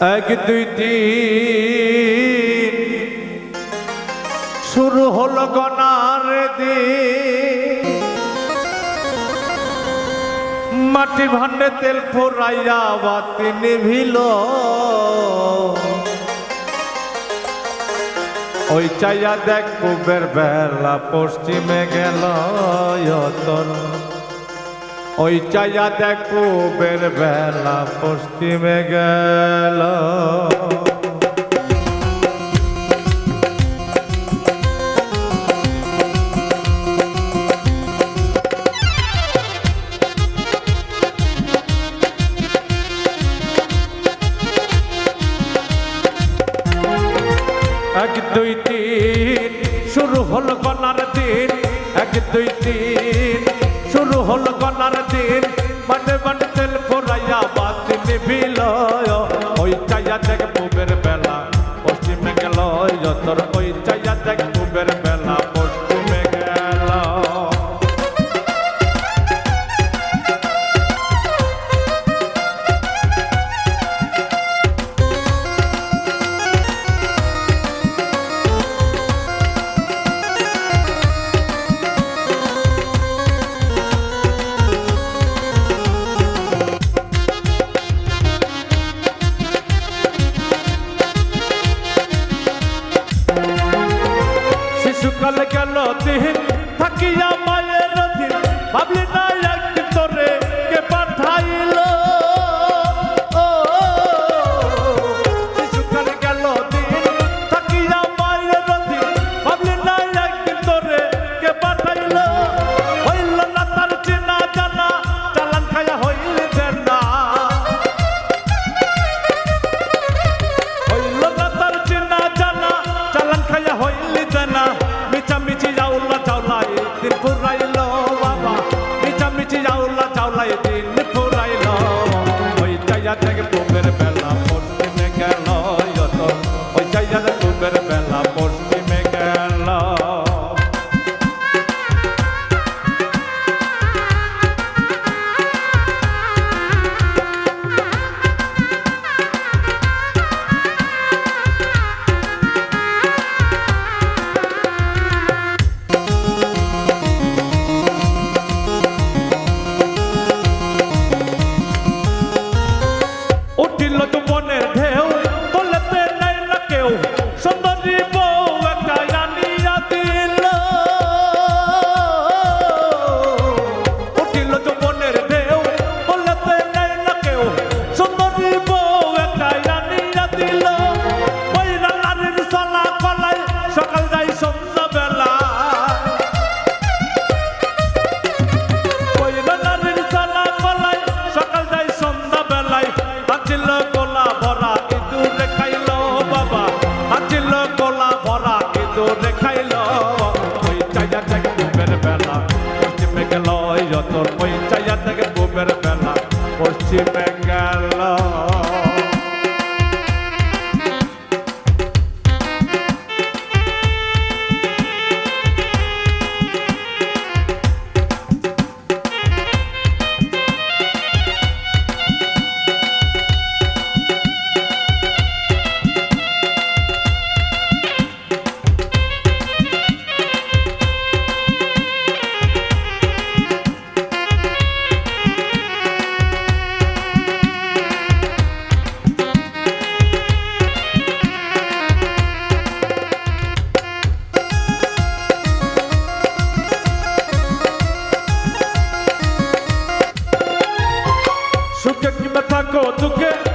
এক দুই তিন। শুরু হলো গনার মাটি ভান্ডে তেল ফোরাইয়া বাতি নিভিল ওই চাইয়া দেখ কুবের বেলা পশ্চিমে গেল ওই চাইয়া দেখো, বের বেলা পশ্চিমে গেল। এক, দুই, তিন, শুরু হল গলার দিন। এক, দুই, তিন হল কনার দিন। মানে কাল গেল দিন থাকিয়া মায়ের দিন ভাবলি না por si vengan. দুঃখে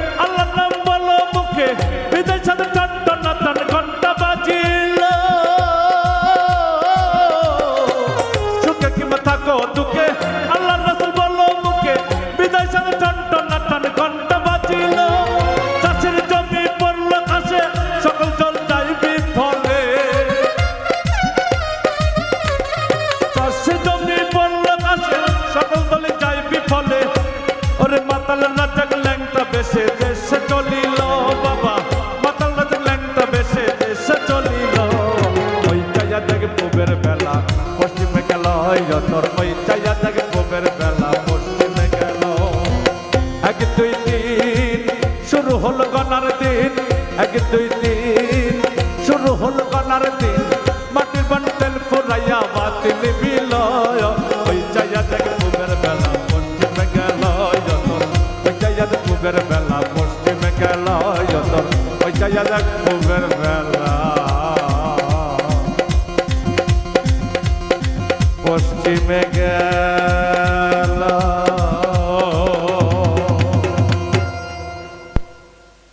পূবের বেলা, পশ্চিমে গেল যতর মই চাইয়া থাকে পূবের বেলা, পশ্চিমে গেল। এক, দুই, তিন, শুরু হলো গনার দিন। এক, দুই, তিন, শুরু হলো গনার দিন। মাটির বান তেল পুরাইয়া মাতি নিবিল ওই চাইয়া থাকে পূবের বেলা, পশ্চিমে গেল যতর ওই চাইয়া থাকে পূবের বেলা, পশ্চিমে গেল যতর ওই চাইয়া থাকে পূবের বেলা। পশ্চিমে গেল